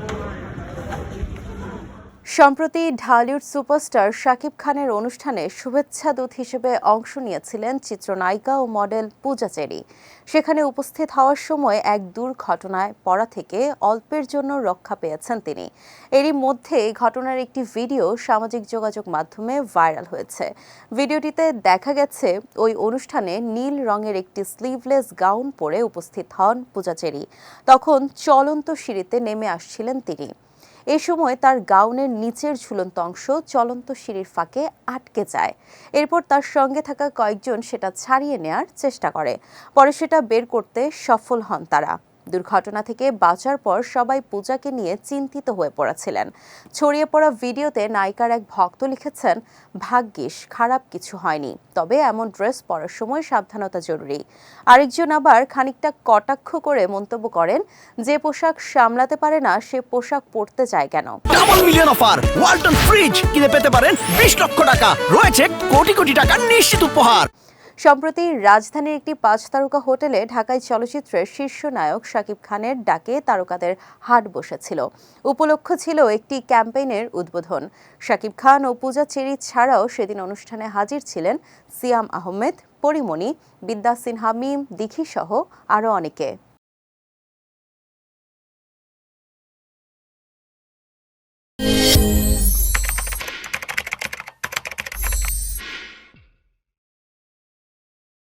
double arm. সম্প্রতি Dhallywood superstar Shakib খানের অনুষ্ঠানে শুভেচ্ছা দূত হিসেবে অংশ নিয়েছিলেন চিত্রনায়িকা ও মডেল পূজা চেরি। সেখানে উপস্থিত হওয়ার সময় এক দুর্ঘটনায় পড়া থেকে অল্পের জন্য রক্ষা পেয়েছেন তিনি। এরই মধ্যে ঘটনার একটি ভিডিও সামাজিক যোগাযোগ মাধ্যমে ভাইরাল হয়েছে। ভিডিওটিতে দেখা গেছে, ওই অনুষ্ঠানে নীল রঙের একটি স্লিভলেস গাউন পরে উপস্থিত হন পূজা চেরি। তখন চলন্ত সিঁড়িতে নেমে আসছিলেন তিনি। এ সময় তার গাউনের নিচের ঝুলন্ত অংশ চলন্ত সিঁড়ির ফাঁকে আটকে যায়। এরপর তার সঙ্গে থাকা কয়েকজন সেটা ছাড়িয়ে নেয়ার চেষ্টা করে। পরে সেটা বের করতে সফল হন তারা। দুর্ঘটনা থেকে বাঁচার পর সবাই পূজাকে নিয়ে চিন্তিত হয়ে পড়েছিলেন। ছড়িয়ে পড়া ভিডিওতে নায়িকার এক ভক্ত লিখেছেন, ভাগ্যিস, খারাপ কিছু হয়নি। তবে এমন ড্রেস পরার সময় সাবধানতা জরুরি। আরেকজন আবার খানিকটা কটাক্ষ করে মন্তব্য করেন, যে পোশাক সামলাতে পারে না, সে পোশাক পরতে যায় কেন? মিলিয়ন অফার ওয়ালটন ফ্রিজ কিনে পেতে পারেন বিশ লক্ষ টাকা। রয়েছে কোটি কোটি টাকার নিশ্চিত উপহার। সম্প্রতি রাজধানীর একটি পাঁচ তারকা হোটেলে ঢাকায় চলচ্চিত্রের শীর্ষ নায়ক শাকিব খানের ডাকে তারকাদের হাট বসেছিল। উপলক্ষ ছিল একটি ক্যাম্পেইনের উদ্বোধন। শাকিব খান ও পূজা চেরি ছাড়াও সেদিন অনুষ্ঠানে হাজির ছিলেন সিয়াম আহমেদ, পরিমণি, বিদ্যা সিনহা, মিম, দিঘি সহ আরও অনেকে।